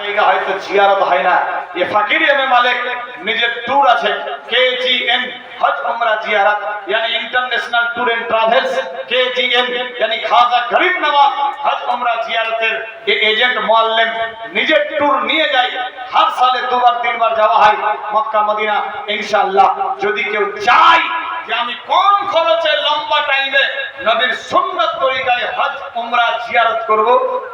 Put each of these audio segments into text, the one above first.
জায়গা হয়তো জিয়ারত হয় না এ ফকির এম মালিক নিজের ট্যুর আছে কেজিএন হজ উমরা জিয়ারত यानी international tour and travels K G N यानी খাজা গরিব নওয়াজ হজ উমরা জিয়ারতের এই এজেন্ট মুআল্লিম নিজের ট্যুর নিয়ে যায় হর সালে দুবার তিনবার যাওয়া হয় মক্কা মদিনা ইনশাআল্লাহ যদি কেউ চায় যে আমি কম খরচে লম্বা টাইমে নবীর সুন্নত তরিকায় হজ, উমরা, জিয়ারত করব,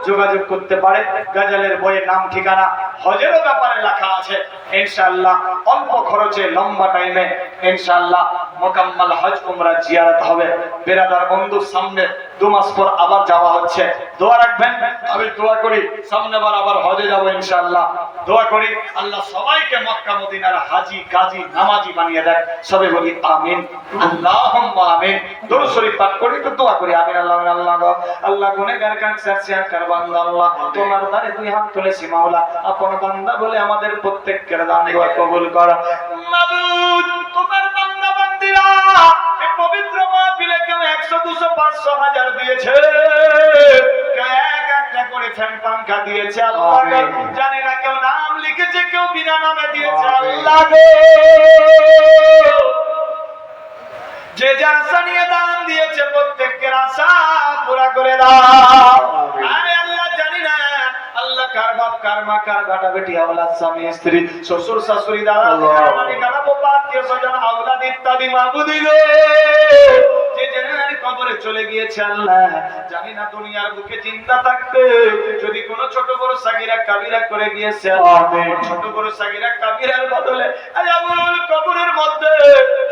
যোগাযোগ করতে পারে। গজলের বইয়ের নাম, ঠিকানা, হজেরও ব্যাপারে লেখা আছে। ইনশাআল্লাহ অল্প খরচে লম্বা টাইমে ইনশাআল্লাহ মোকাম্মল হজ, উমরা, জিয়ারত হবে। বেরাদার বন্ধুর সামনে দু মাস পর আবার যাওয়া হচ্ছে। দোয়া রাখবেন, আমি দোয়া করি সামনে বার আবার হজে যাব ইনশাআল্লাহ। দোয়া করি, আল্লাহ সবাইকে মক্কা, মদিনার হাজি গাজী নামাজি বানিয়ে দেয় সবে বলি, আমিন। আল্লাহুম্মা আমিন। দরুদ শরীফ পাঠ করি তো দোয়া করি, আমিন, আল্লাহ আল্লাহ। আল্লাহ। গুনেহগার কাংসার শেয়ার করবান আল্লাহ। তোমার দ্বারে দুই হাত তুলেছি, মাওলা। আপন বান্দা বলে আমাদের প্রত্যেককে দান কবুল কর। মাবুদ, তোমার বান্দা, বান্দিরা। পবিত্র মাহফিলে কেউ 100 200 500 হাজার দিয়েছে। এক একটা করে ফ্যান পাঙ্খা দিয়েছে। আল্লাহ জানি না কেউ নাম লিখেছে কেউ বিনা নামে দিয়েছে। আল্লাহ যে যে আশা নিয়ে দান দিয়েছে প্রত্যেকের আশা পুরা করে দাও। আরে আল্লাহ জানি না আল্লাহ কার বাপ কার মা কার বেটা বেটি আওলাদ স্বামী স্ত্রী শ্বশুর শাশুড়ি দাদা আত্মীয় স্বজন আওলাদ ইত্যাদি মাবুদি গো যে জেনার কবরে চলে গিয়েছে আল্লাহ। জানি না দুনিয়ার বুকে চিন্তা থাকতে যদি কোনো ছোট বড় সাগিরা কাবিরা করে গিয়েছে ছোট বড় সাগিরা কাবিরার বদলে কবরের মধ্যে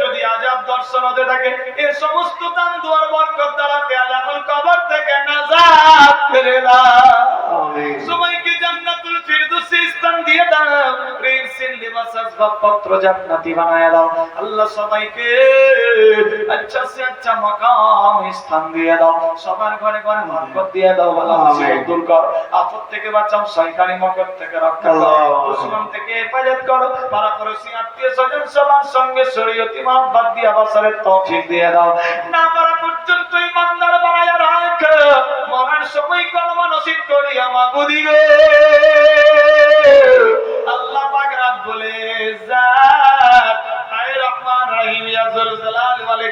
যদি আজাব দর্শন হতে থাকে এই সমস্ত দান দুয়ার বরকত দ্বারাতে আজাবুল কবর থেকে নাজাত করে দাও। সবাইকে জান্নাতুল ফিরদৌসে স্থান দিয়ে দাও। প্রেমসিন লিবাস আসবাব পত্র জান্নাতি বানায় দাও। আল্লাহ সবাইকে আচ্ছা সে আচ্ছা মাকাম স্থান দিয়ে দাও সবার ঘরে ঘরে বরকত দিয়ে দাও বালা মুসিবত দূর কর আফত থেকে বাঁচাও শয়তানি মকর থেকে রক্ষা করো। দুশমন থেকে হেফাজত করো। পাড়া পড়োশি আত্মীয় স্বজন সবার সঙ্গে শরীয়তি মহব্বত দিয়ে আবাসরের তৌফিক দিয়ে দাও। না পারা পর্যন্ত ইমানদার বানায় রাখ। মরার সময় কলমা নসিব করি আমার বুদ্ধি গো আল্লাহ পাক রাব্বুল ইজ্জাত। আয় রহমান রহিম ইয়া যুল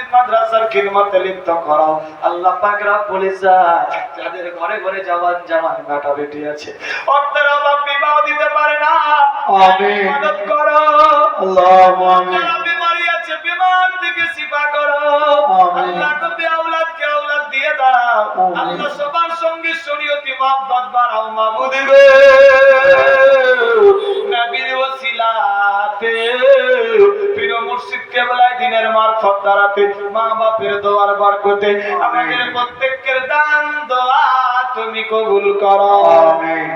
মসজিদ মাদ্রাসার খিদমতে লিপ্ত করো আল্লাহ পাক রব্বুল ইজ্জাত যাদের ঘরে ঘরে জওয়ান জওয়ান বেটা বেটি আছে অর্থের অভাব বিবাহ দিতে পারে না আমিন। মদত করো আল্লাহুম্মা আমিন। বিমারি আছে বিমার থেকে শিফা করো। আল্লাহ আওলাদ দিয়ে দাও। আল্লাহ সবার সঙ্গে শরীয়তি মহব্বত বাড়াও মাবুদ গো নবীর ওসিলাতে মারফত দ্বারাতে মা বাপের দোয়ার বরকতে আমাদের প্রত্যেকের দান দোয়া তুমি কবুল করো আমিন।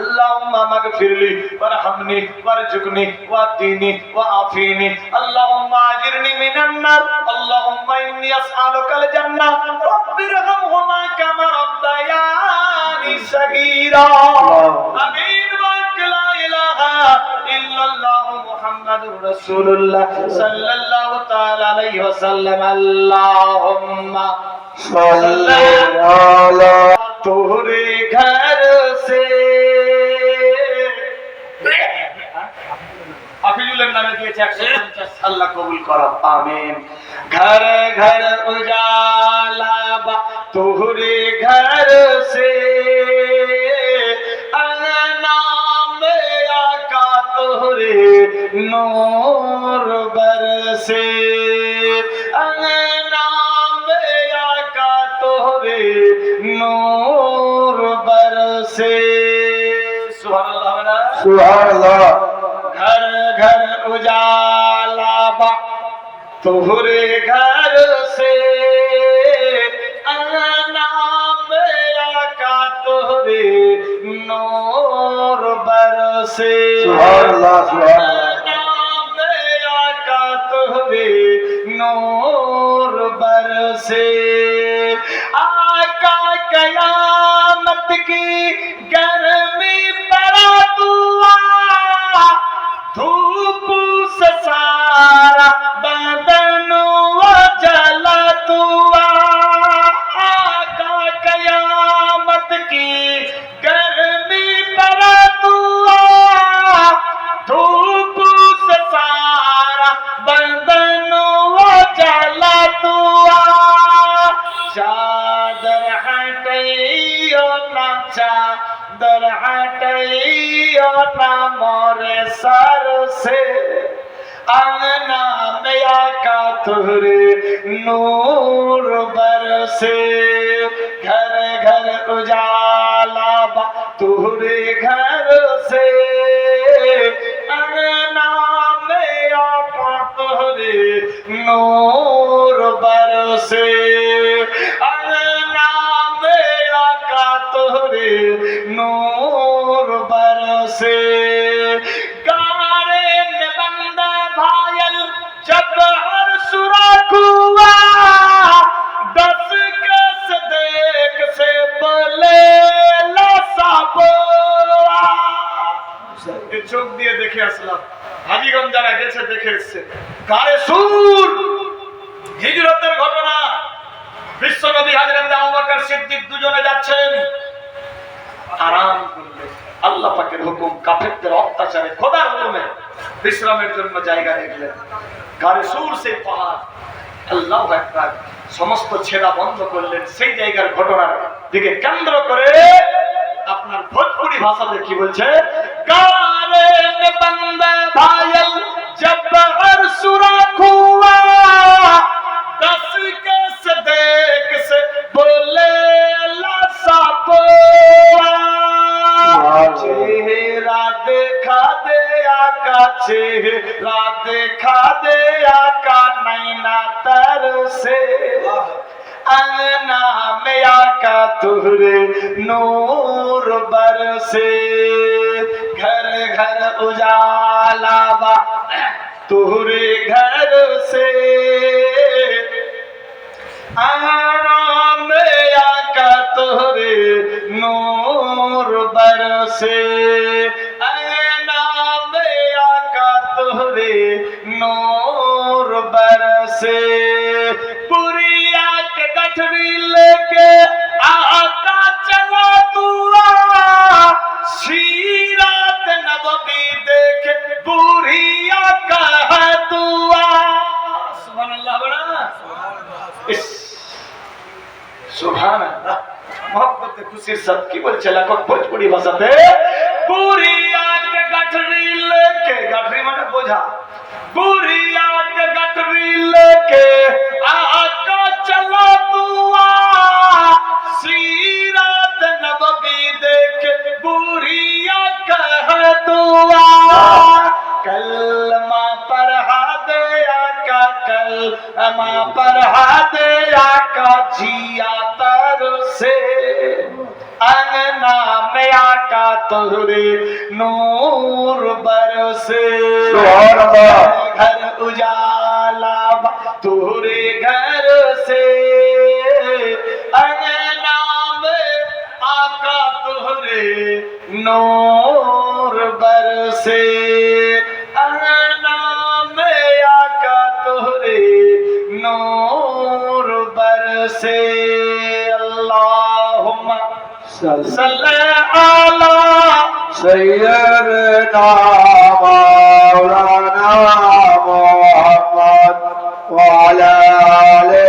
اللهم اغفر لي وارحمني وارزقني واهدني وعافيني اللهم اجرني من النار اللهم اني اسالك الجنه رب ارحمهما كما ربياني صغيرا امين وانك لا اله الا الله মুহাম্মাদুর রাসূলুল্লাহ সাল্লাল্লাহু তাআলা আলাইহি ওয়াসাল্লাম আল্লাহুম্মা সাল্লি আলা তোরে ঘর সে হাফিজুলের নামে দিয়েছে 150 আল্লাহ কবুল আমিন ঘর ঘর উজালা তোরে ঘর সে नूर बरसे अंगना में आका तोरे नूर बरसे सुहाना घर घर उजाला बा तोहरे घर से अंगना में आका तोरे नूर बरसे सुहाना सुहाना नूर बरसे आका कयामत की লাঞ্চা দরহাটাইও না মরে সারসে। আঙনা মেয়া নূর বরসে। ঘর ঘর উজালা বা তুহরে ঘর সে আঙনা মেয়া কা তুহরে নূর বরসে। बरसे गारे में बंदा भायल जब हर सुरा कुआ दस कस देख से बोले लसा এ চোখ দিয়ে দেখে আসলাম হাজিগঞ্জ যারা গেছে দেখে এসছে গায়ে সুর হিজরতের ঘটনা বিশ্বনবী হাজরত আবু বকর সিদ্দিক দুজনে যাচ্ছেন আরাম করলে আল্লাহ পাকের হুকুম কাফেরদের অত্যাচারে খোদার হুকুমে বিশ্রামের জন্য জায়গা দেখলেন গাড়ি সুর, সেই পাহাড়। আল্লাহ একবার সমস্ত ছেড়া বন্ধ করলেন। সেই জায়গার ঘটনার দিকে কেন্দ্র করে আপনার ভোজপুরি ভাষাতে কি বলছে? গারে বন্দে ভাইল জব হর সুরা খুয়া अंगना में आका तुहरे नूर बरसे घर घर उजाला बा तुहरे घर से आराम आका तोरे नूर बरसे सबकी बोल चला को भोजपुरी भाषा पे गुरिया के गठरी लेके, गठरी माने बोझा। आग के गठरी लेके आका चला दुआ। सीरत नबी देख गुरिया कह दुआ। कलमा पढ़ा दे आका जिया तर से अंगना में आका तोरे नूर बरसे सुभान अल्लाह। घर उजाला बा तोरे घर से से अल्लाहुम्मा सल्ले अला सय्यदना मौलाना मुहम्मद व अला आले